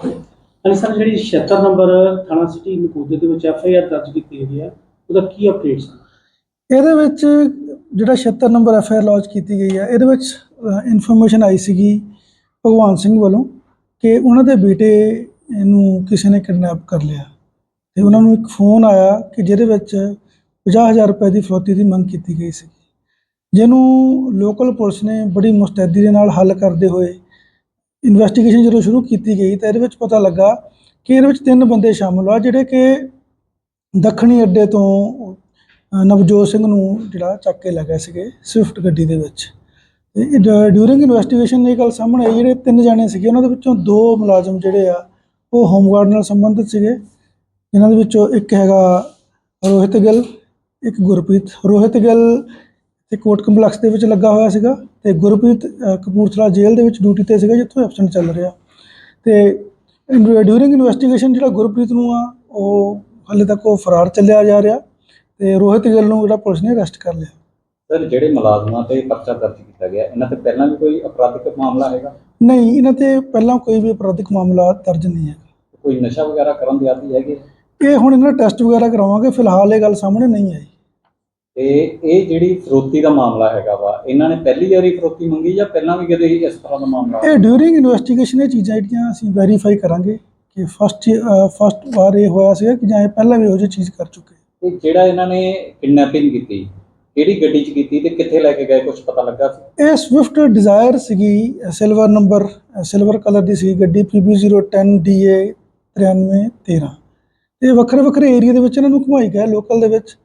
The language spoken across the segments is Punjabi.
ਹਾਂਜੀ ਸਰ, ਜਿਹੜੀ 76 ਨੰਬਰ ਥਾਣਾ ਸਿਟੀ ਨਕੋਦਰ ਦੇ ਵਿੱਚ ਐਫ ਆਈ ਆਰ ਦਰਜ ਕੀਤੀ ਗਈ ਹੈ, ਉਹਦਾ ਕੀ ਅਪਡੇਟ ਸੀ ਇਹਦੇ ਵਿੱਚ ਜਿਹੜਾ 76 number F I R launch ਕੀਤੀ ਗਈ ਹੈ, ਇਹਦੇ ਵਿੱਚ ਇਨਫੋਰਮੇਸ਼ਨ ਆਈ ਸੀਗੀ ਭਗਵਾਨ ਸਿੰਘ ਵੱਲੋਂ ਕਿ ਉਹਨਾਂ ਦੇ ਬੇਟੇ ਨੂੰ ਕਿਸੇ ਨੇ ਕਿਡਨੈਪ ਕਰ ਲਿਆ ਤੇ ਉਹਨਾਂ ਨੂੰ ਇੱਕ ਫੋਨ ਆਇਆ ਕਿ ਜਿਹਦੇ ਵਿੱਚ 50000 ਰੁਪਏ ਦੀ ਫਰੋਤੀ ਦੀ ਮੰਗ ਕੀਤੀ ਗਈ ਸੀ ਜਿਹਨੂੰ ਲੋਕਲ ਪੁਲਿਸ ਨੇ ਬੜੀ ਮੁਸਤੈਦੀ ਦੇ ਨਾਲ ਹੱਲ ਕਰਦੇ ਹੋਏ ਇਨਵੈਸਟੀਗੇਸ਼ਨ ਜਦੋਂ ਸ਼ੁਰੂ ਕੀਤੀ ਗਈ ਤਾਂ ਇਹਦੇ ਵਿੱਚ ਪਤਾ ਲੱਗਾ ਕਿ ਇਹਦੇ ਵਿੱਚ ਤਿੰਨ ਬੰਦੇ ਸ਼ਾਮਲ ਆ, ਜਿਹੜੇ ਕਿ ਦੱਖਣੀ ਅੱਡੇ ਤੋਂ ਨਵਜੋਤ ਸਿੰਘ ਨੂੰ ਜਿਹੜਾ ਚੱਕ ਕੇ ਲੈ ਗਏ ਸੀਗੇ ਸਵਿਫਟ ਗੱਡੀ ਦੇ ਵਿੱਚ। ਡਿਊਰਿੰਗ ਇਨਵੈਸਟੀਗੇਸ਼ਨ ਇਹ ਗੱਲ ਸਾਹਮਣੇ ਆਈ, ਜਿਹੜੇ ਤਿੰਨ ਜਾਣੇ ਸੀਗੇ, ਉਹਨਾਂ ਦੇ ਵਿੱਚੋਂ ਦੋ ਮੁਲਾਜ਼ਮ ਜਿਹੜੇ ਆ, ਉਹ ਹੋਮਗਾਰਡ ਨਾਲ ਸੰਬੰਧਿਤ ਸੀਗੇ। ਜਿਨ੍ਹਾਂ ਦੇ ਵਿੱਚੋਂ ਇੱਕ ਹੈਗਾ ਰੋਹਿਤ ਗਿੱਲ, ਇੱਕ ਗੁਰਪ੍ਰੀਤ। ਰੋਹਿਤ ਗਿੱਲ ਤੇ ਕੋਰਟ ਕੰਪਲੈਕਸ ਦੇ ਵਿੱਚ ਲੱਗਾ ਹੋਇਆ ਸੀਗਾ ਤੇ ਗੁਰਪ੍ਰੀਤ ਕਪੂਰਥਲਾ ਜੇਲ੍ਹ ਦੇ ਵਿੱਚ ਡਿਊਟੀ ਤੇ ਸੀਗਾ ਜਿੱਥੋਂ ਐਬਸੈਂਟ ਚੱਲ ਰਿਹਾ। ਤੇ ਡਿਊਰਿੰਗ ਇਨਵੈਸਟੀਗੇਸ਼ਨ ਜਿਹੜਾ ਗੁਰਪ੍ਰੀਤ ਨੂੰ ਆ ਉਹ ਹਾਲੇ ਤੱਕ ਉਹ ਫਰਾਰ ਚੱਲਿਆ ਜਾ ਰਿਹਾ ਤੇ ਰੋਹਿਤ ਗਿੱਲ ਨੂੰ ਜਿਹੜਾ ਪੁਲਿਸ ਨੇ ਅਰੈਸਟ ਕਰ ਲਿਆ। ਸਰ ਜਿਹੜੇ ਮੁਲਾਜ਼ਮਾਂ ਤੇ ਪਰਚਾ ਦਰਜ ਕੀਤਾ ਗਿਆ ਇਹਨਾਂ ਤੇ ਪਹਿਲਾਂ ਵੀ ਕੋਈ ਅਪਰਾਧਿਕ ਮਾਮਲਾ ਹੈਗਾ? ਨਹੀਂ ਇਹਨਾਂ ਤੇ ਪਹਿਲਾਂ ਕੋਈ ਵੀ ਅਪਰਾਧਿਕ ਮਾਮਲਾ ਦਰਜ ਨਹੀਂ ਹੈ ਕੋਈ ਨਸ਼ਾ ਵਗੈਰਾ ਕਰਨ ਦੇ ਆਦੀ ਹੈਗੇ ਇਹ ਹੁਣ ਇਹਨਾਂ ਟੈਸਟ ਵਗੈਰਾ ਕਰਾਵਾਂਗੇ ਫਿਲਹਾਲ ਇਹ ਗੱਲ ਸਾਹਮਣੇ ਨਹੀਂ ਆਈ। ਤੇ ਇਹ ਜਿਹੜੀ ਫਰੋਤੀ ਦਾ ਮਾਮਲਾ ਹੈਗਾ ਵਾ ਇਹਨਾਂ ਨੇ ਪਹਿਲੀ ਵਾਰੀ ਫਰੋਤੀ ਮੰਗੀ ਜਾਂ ਪਹਿਲਾਂ ਵੀ ਕਦੇ ਇਸ ਤਰ੍ਹਾਂ ਦਾ ਮਾਮਲਾ ਇਹ ਡਿਊਰਿੰਗ ਇਨਵੈਸਟੀਗੇਸ਼ਨ ਇਹ ਚੀਜ਼ਾਂ ਜਿਹੜੀਆਂ ਅਸੀਂ ਵੈਰੀਫਾਈ ਕਰਾਂਗੇ ਕਿ ਫਸਟ ਫਸਟ ਵਾਰ ਇਹ ਹੋਇਆ ਸੀਗਾ ਕਿ ਜਾਂ ਇਹ ਪਹਿਲਾਂ ਵੀ ਇਹੋ ਜਿਹੀ ਚੀਜ਼ ਕਰ ਚੁੱਕੇ ਤੇ ਜਿਹੜਾ ਇਹਨਾਂ ਨੇ ਕਿਡਨੈਪਿੰਗ ਕੀਤੀ ਕਿਹੜੀ ਗੱਡੀ 'ਚ ਕੀਤੀ ਤੇ ਕਿੱਥੇ ਲੈ ਕੇ ਗਏ ਕੁਝ ਪਤਾ ਲੱਗਾ ਸੀ? ਇਹ ਸਵਿਫਟ ਡਿਜ਼ਾਇਰ ਸੀਗੀ ਸਿਲਵਰ ਨੰਬਰ ਸਿਲਵਰ ਕਲਰ ਦੀ ਸੀ ਗੱਡੀ PB010 DA 9313 ਤੇ ਵੱਖਰੇ ਵੱਖਰੇ ਏਰੀਆ ਦੇ ਵਿੱਚ ਇਹਨਾਂ ਨੂੰ ਘੁਮਾਈ ਗਿਆ ਲੋਕਲ ਦੇ ਵਿੱਚ।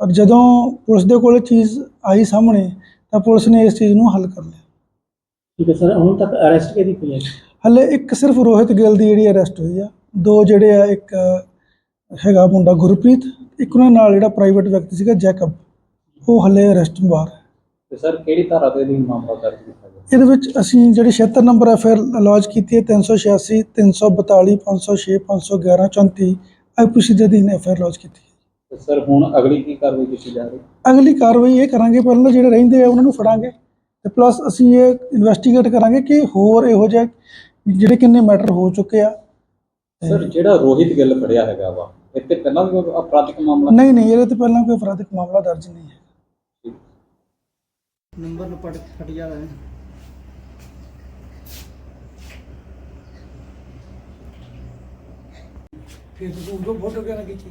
ਪਰ ਜਦੋਂ ਪੁਲਿਸ ਦੇ ਕੋਲ ਚੀਜ਼ ਆਈ ਸਾਹਮਣੇ ਤਾਂ ਪੁਲਿਸ ਨੇ ਇਸ ਚੀਜ਼ ਨੂੰ ਹੱਲ ਕਰ ਲਿਆ। ਠੀਕ ਹੈ ਸਰ ਹੁਣ ਤੱਕ ਅਰੈਸਟ ਕਿਹਦੀ ਹੋਈ ਹੈ? ਹਲੇ ਇੱਕ ਸਿਰਫ ਰੋਹਿਤ ਗਿੱਲ ਦੀ ਜਿਹੜੀ ਅਰੈਸਟ ਹੋਈ ਆ। ਦੋ ਜਿਹੜੇ ਆ ਇੱਕ ਹੈਗਾ ਮੁੰਡਾ ਗੁਰਪ੍ਰੀਤ ਇੱਕ ਉਹਨਾਂ ਨਾਲ ਜਿਹੜਾ ਪ੍ਰਾਈਵੇਟ ਵਿਅਕਤੀ ਸੀਗਾ ਜੈਕਬ ਉਹ ਹਲੇ ਅਰੈਸਟ ਬਾਹਰ ਹੈ। ਤੇ ਸਰ ਕਿਹੜੀ ਧਾਰਾ ਦੇ ਅਧੀਨ ਮਾਮਲਾ ਦਰਜ ਕੀਤਾ ਗਿਆ? ਇਹਦੇ ਵਿੱਚ ਅਸੀਂ ਜਿਹੜੀ 76 ਨੰਬਰ ਐਫ ਆਰ ਲੌਂਚ ਕੀਤੀ ਹੈ 386 342 506 511 34 ਆਈਪੀਸੀ ਦੇ ਅਧੀਨ ਐਫ ਆਰ ਲੌਂਚ ਕੀਤੀ ਸਰ ਹੁਣ ਅਗਲੀ ਕੀ ਕਾਰਵਾਈ ਕੀਤੀ ਜਾ ਰਹੀ? ਅਗਲੀ ਕਾਰਵਾਈ ਇਹ ਕਰਾਂਗੇ ਪਹਿਲਾਂ ਜਿਹੜੇ ਰਹਿੰਦੇ ਆ ਉਹਨਾਂ ਨੂੰ ਫੜਾਂਗੇ। ਤੇ ਪਲੱਸ ਅਸੀਂ ਇਹ ਇਨਵੈਸਟੀਗੇਟ ਕਰਾਂਗੇ ਕਿ ਹੋਰ ਇਹੋ ਜਿਹੇ ਜਿਹੜੇ ਕਿੰਨੇ ਮੈਟਰ ਹੋ ਚੁੱਕੇ ਆ। ਸਰ ਜਿਹੜਾ ਰੋਹਿਤ ਗਿੱਲ ਫੜਿਆ ਹੈਗਾ ਵਾ ਇੱਥੇ ਪਹਿਲਾਂ ਵੀ ਕੋਈ ਅਪਰਾਧਿਕ ਮਾਮਲਾ? ਨਹੀਂ ਨਹੀਂ ਇਹਦੇ ਤੇ ਪਹਿਲਾਂ ਕੋਈ ਅਪਰਾਧਿਕ ਮਾਮਲਾ ਦਰਜ ਨਹੀਂ ਹੈ ਨੰਬਰ ਨੂੰ ਪੜ ਫਟ ਜਾ ਰਿਹਾ ਹੈ ਫਿਰ ਤੁਸੀਂ ਉਹ ਫੋਟੋ ਕਿਹਨਾਂ ਕੀਤੀ